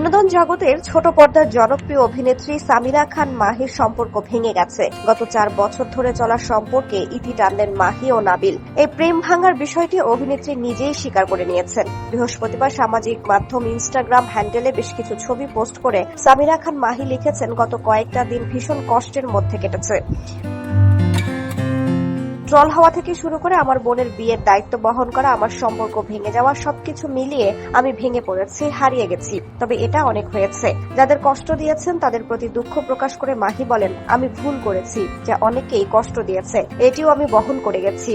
বিনোদন জগতের ছোট পর্দার জনপ্রিয় অভিনেত্রী সামিরা খান মাহির সম্পর্ক ভেঙে গেছে। গত চার বছর ধরে চলা সম্পর্কে ইতি টানলেন মাহি ও নাবিল। এই প্রেম ভাঙার বিষয়টি অভিনেত্রী নিজেই স্বীকার করে নিয়েছেন। বৃহস্পতিবার সামাজিক মাধ্যম ইনস্টাগ্রাম হ্যান্ডেলে বেশ কিছু ছবি পোস্ট করে সামিরা খান মাহি লিখেছেন, গত কয়েকটা দিন ভীষণ কষ্টের মধ্যে কেটেছে। ট্রল হওয়া থেকে শুরু করে আমার বোনের বিয়ের দায়িত্ব বহন করা, আমার সম্পর্ক ভেঙে যাওয়া, সবকিছু মিলিয়ে আমি ভেঙে পড়েছি, হারিয়ে গেছি। তবে এটা অনেক হয়েছে। যাদের কষ্ট দিয়েছেন, তাদের প্রতি দুঃখ প্রকাশ করে মাহি বলেন, আমি ভুল করেছি। যা অনেকেই কষ্ট দিয়েছে। এটিও আমি বহন করে গেছি।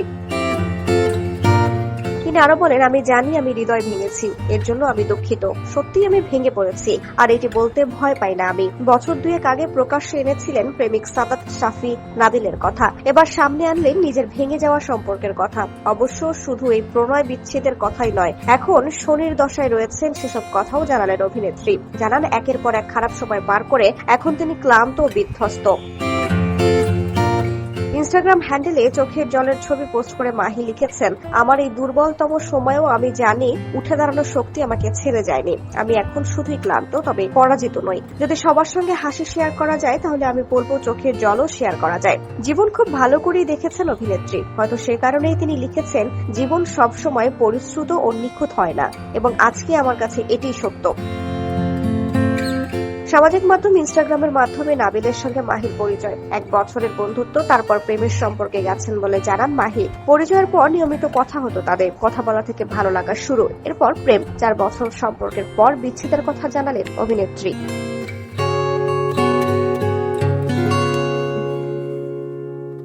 তিনি আরও বলেন, আমি জানি আমি হৃদয় ভেঙেছি। এর জন্য আমি দুঃখিত। সত্যি আমি ভেঙে পড়েছি। আর এটি বলতে ভয় পাই না আমি। বছর দুয়েক আগে প্রকাশ্যে এনেছিলেন প্রেমিক সাদাত শাফি নাদিলের কথা। এবার সামনে আনলেন নিজের ভেঙে যাওয়া সম্পর্কের কথা। অবশ্য শুধু এই প্রণয় বিচ্ছেদের কথাই নয়, এখন শনির দশায় রয়েছেন সেসব কথাও জানালেন অভিনেত্রী। জানান একের পর এক খারাপ সময় পার করে এখন তিনি ক্লান্ত ও বিধ্বস্ত। ইনস্টাগ্রাম হ্যান্ডেলে চোখের জলের ছবি পোস্ট করে মাহি লিখেছেন, আমার এই দুর্বলতম সময়েও আমি জানি উঠে দাঁড়ানোর শক্তি আমাকে ছেড়ে যায়নি। আমি এখন শুধুই ক্লান্ত, তবে পরাজিত নই। যদি সবার সঙ্গে হাসি শেয়ার করা যায়, তাহলে আমি বলব চোখের জলও শেয়ার করা যায়। জীবন খুব ভালো করেই দেখেছেন অভিনেত্রী। হয়তো সে কারণেই তিনি লিখেছেন, জীবন সবসময় পরিশ্রুত ও নিখুঁত হয় না, এবং আজকে আমার কাছে এটাই সত্য। সামাজিক মাধ্যম ইনস্টাগ্রামের মাধ্যমে নাবিলের সঙ্গে মাহির পরিচয়। এক বছরের বন্ধুত্ব, তারপর প্রেমের সম্পর্কে গেছেন বলে জানান মাহি পরিচয়ের পর নিয়মিত কথা হতো তাদের। কথা বলা থেকে ভালো লাগা শুরু। এরপর প্রেম, চার বছর সম্পর্কের পর বিচ্ছেদের কথা জানালেন অভিনেত্রী।